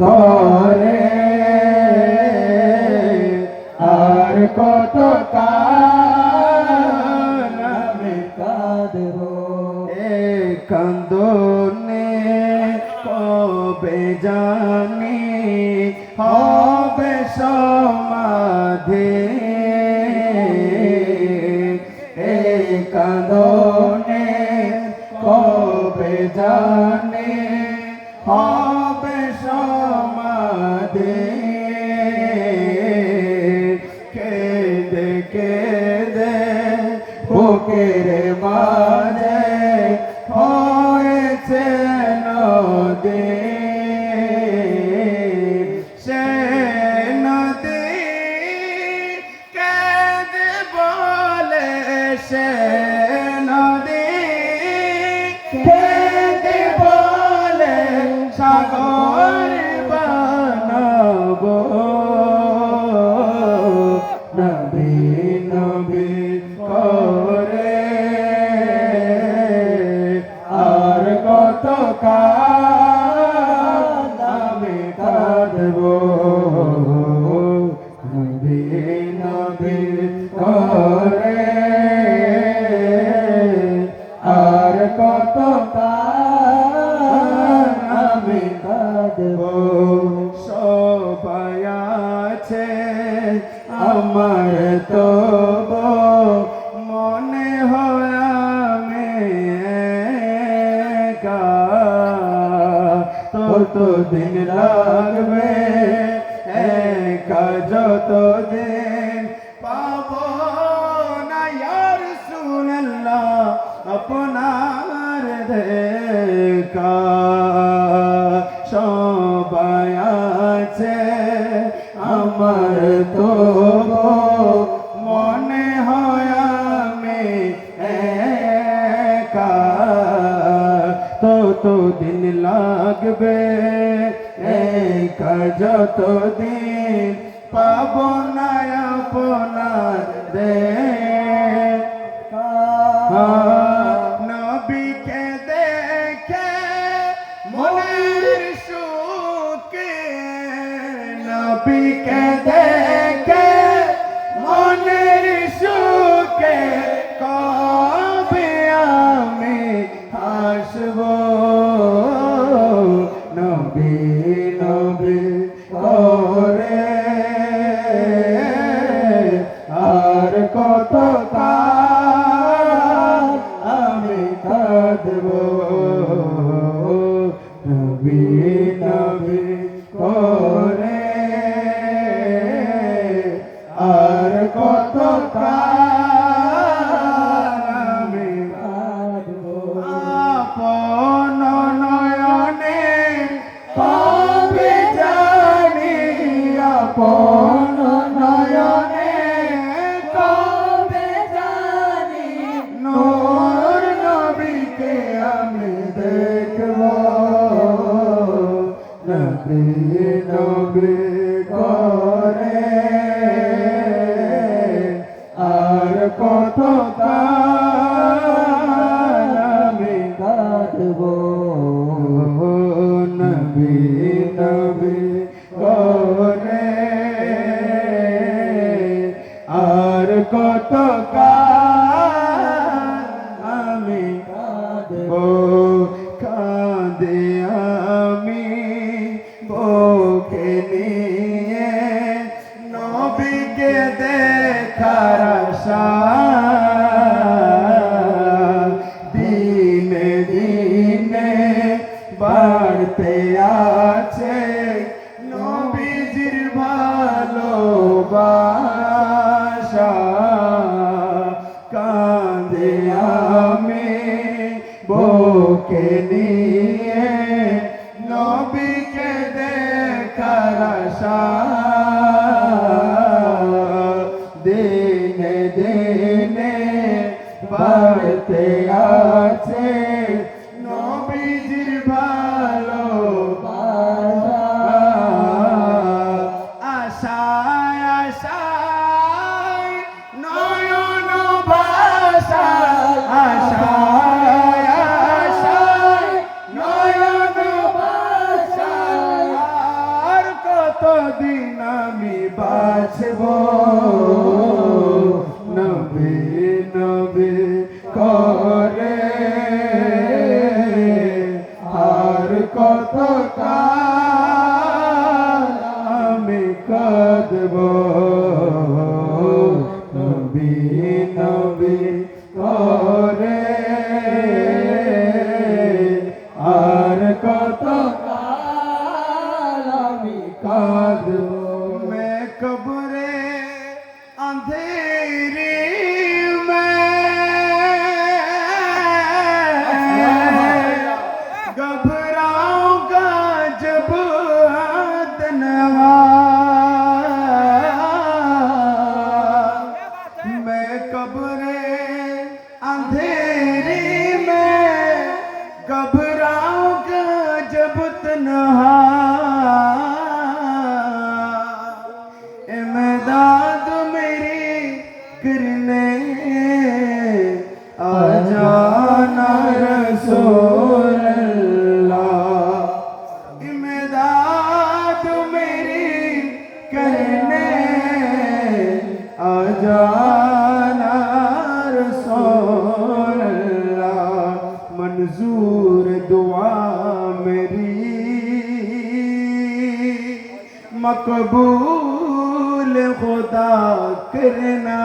করে আর কত আমি কাঁদব? এ কান্দনে কবে জানি হবে সমাধি? এ কান্দনে কবে জানি হবে সমাধি কেদে কেদে বুকের Senhor. সোনার দেখা সবাই আছে আমার তো মনে হয় আমি দিন লাগবে যত দিন পতাকা আশা করে। منظور دعا میری۔ مقبول خدا کرنا،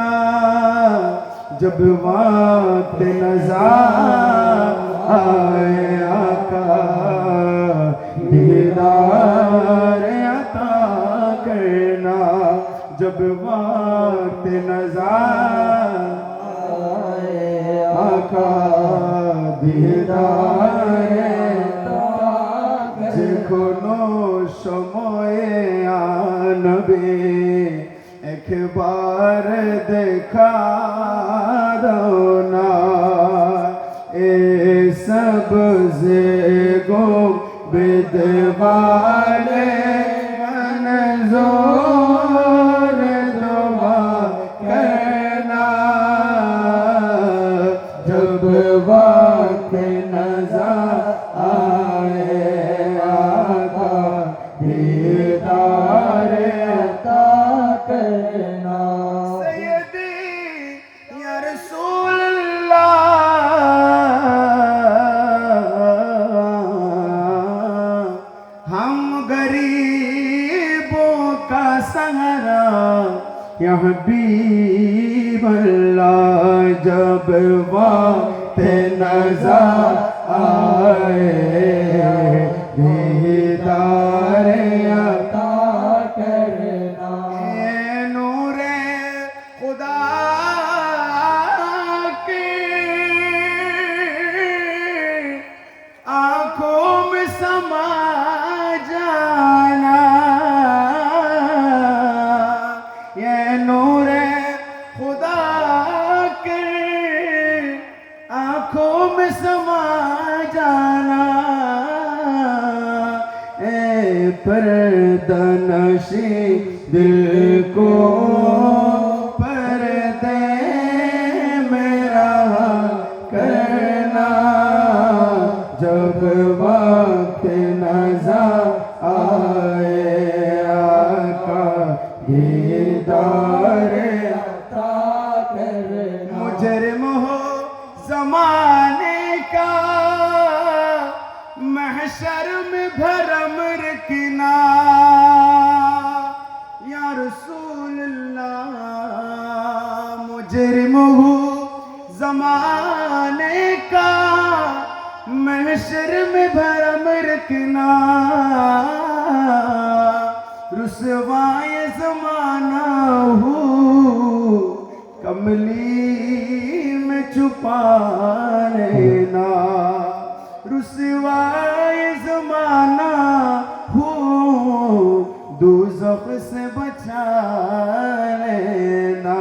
جب وقت نظار آئے آقا، دیدار عطا کرنا۔ جب وقت نظار का দিদারে যে কোনো সময়ে আনবে, একবার দেখা দাও না। এ সব যে গো বেদবা سہرا یا حبیب اللہ جب وقت نظر آئے دیدار আসি দিল महशर में भरम रखना। रुसवाए जमाना हो, कमली में छुपा लेना रुसवाए जमाना हो, दूजख से बचा लेना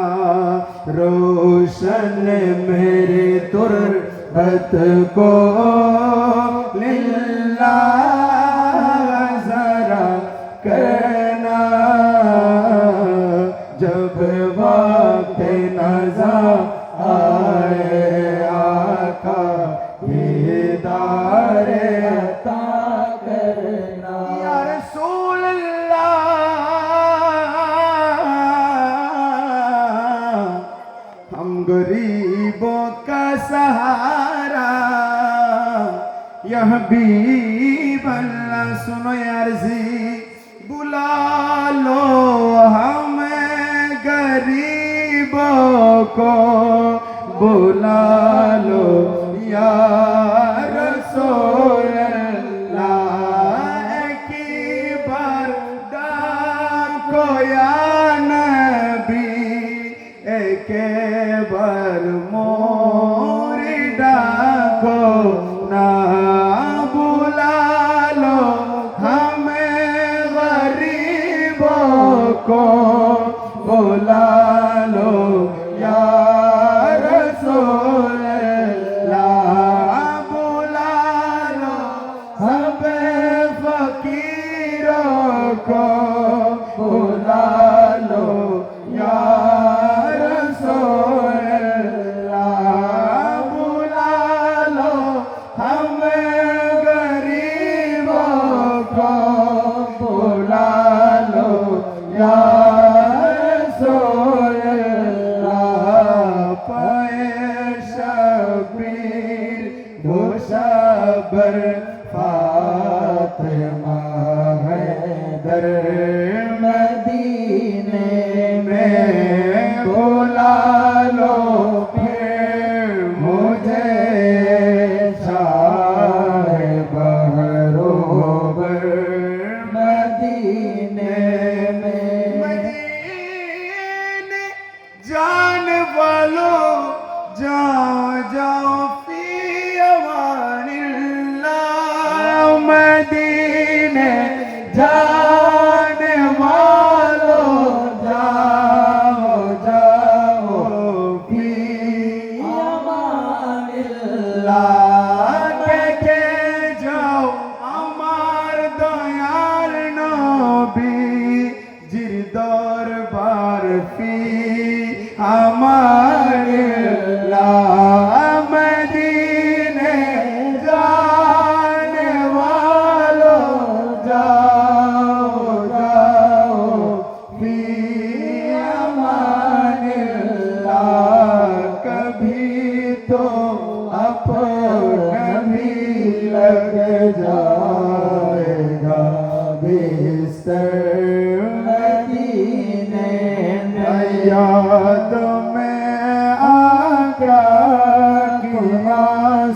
रोशन मेरे तुरबत को लिल्ला হাবিব আল্লাহ সুনো আরজি। বুলালো হামে গরিব কো বুলালো ইয়া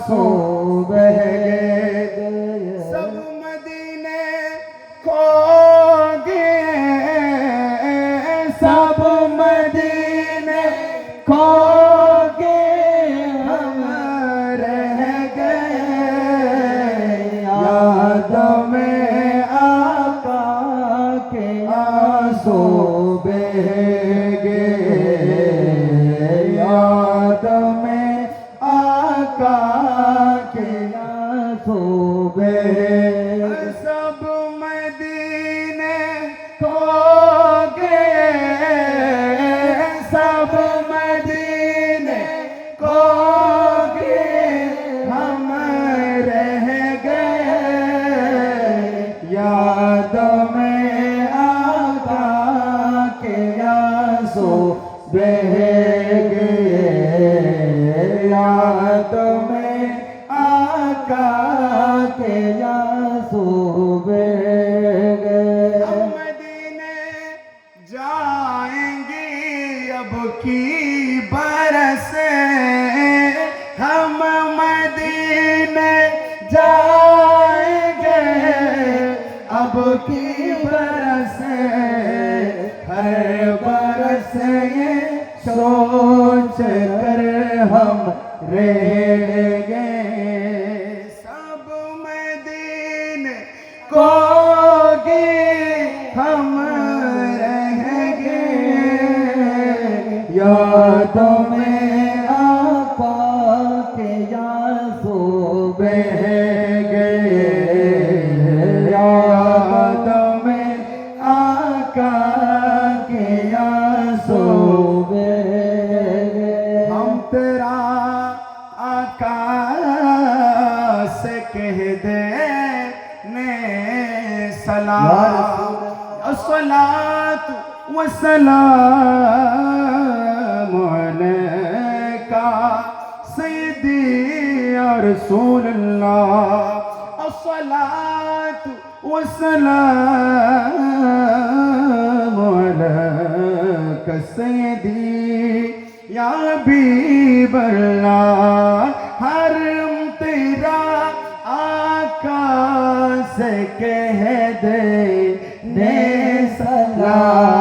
Oh. अब की बरस हर बरस ये सोच कर हम रे الصلاة والسلام عليك. سيدي يا رسول الله. الصلاة والسلام عليك. سيدي يا حبيب الله. कह दे ने सलाम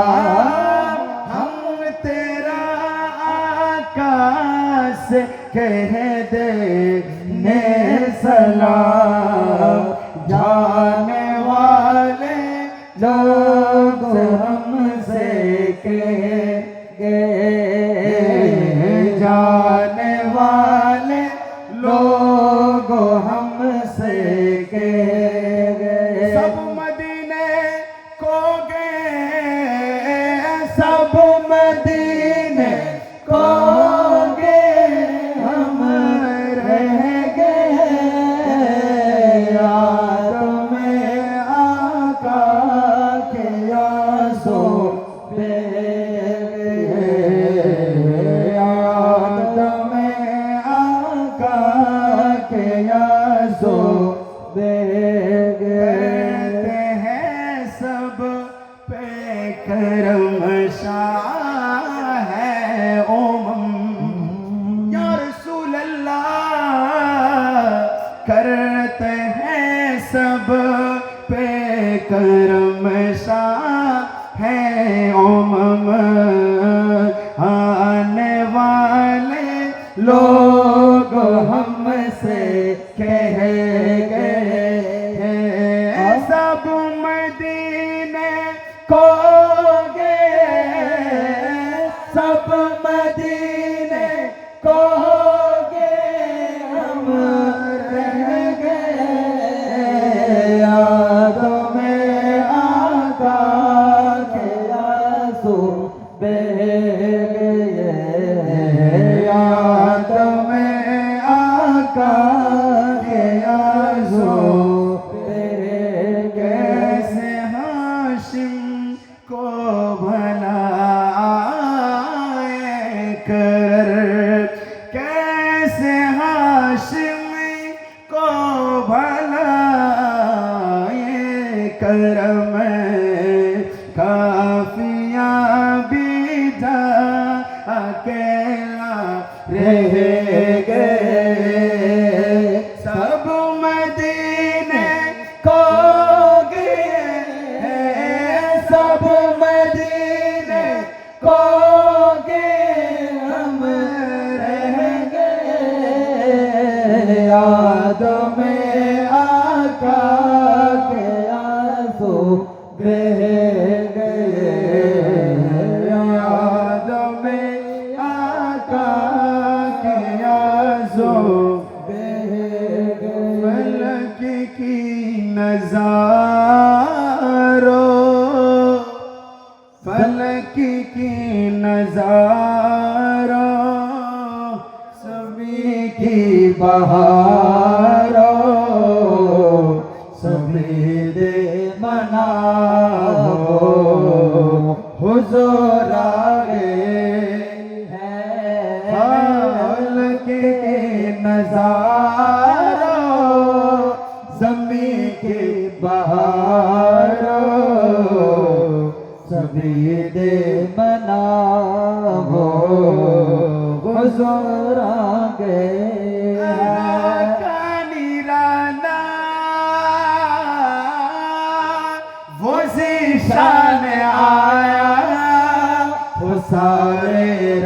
करम सा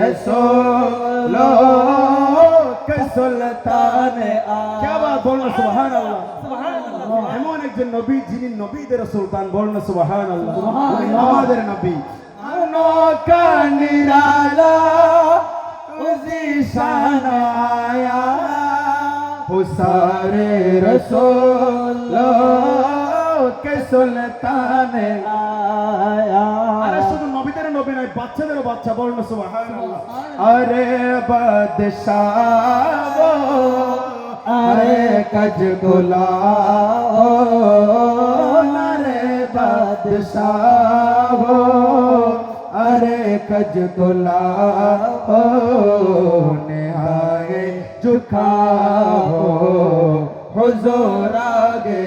रसोल সুলতান क्या बात बोलना सुभान अल्लाह এমন একজন নবী যিনি নবীদের সুলতান বলুন সুবাহান আল্লাহ আমাদের নবী। নিরালা উজি সানায়া হুসারে রসোল কে সুলতান আয়া। হবে না বাচ্চাদেরও বাচ্চা বলুন সুবহানাল্লাহ। আরে বাদশাহ আরে কাজ গোলা আরে বাদশাহ আরে কাজ গোলা নে আয়ে জুখা হো হুজুর আগে।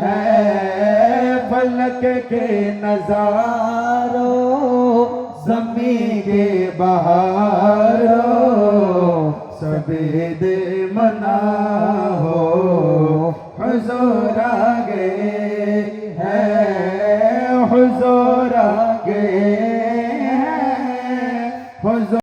है फलक के नजार समी के बाहर सफ़ेद मना हो। हजोर गए है हजोरा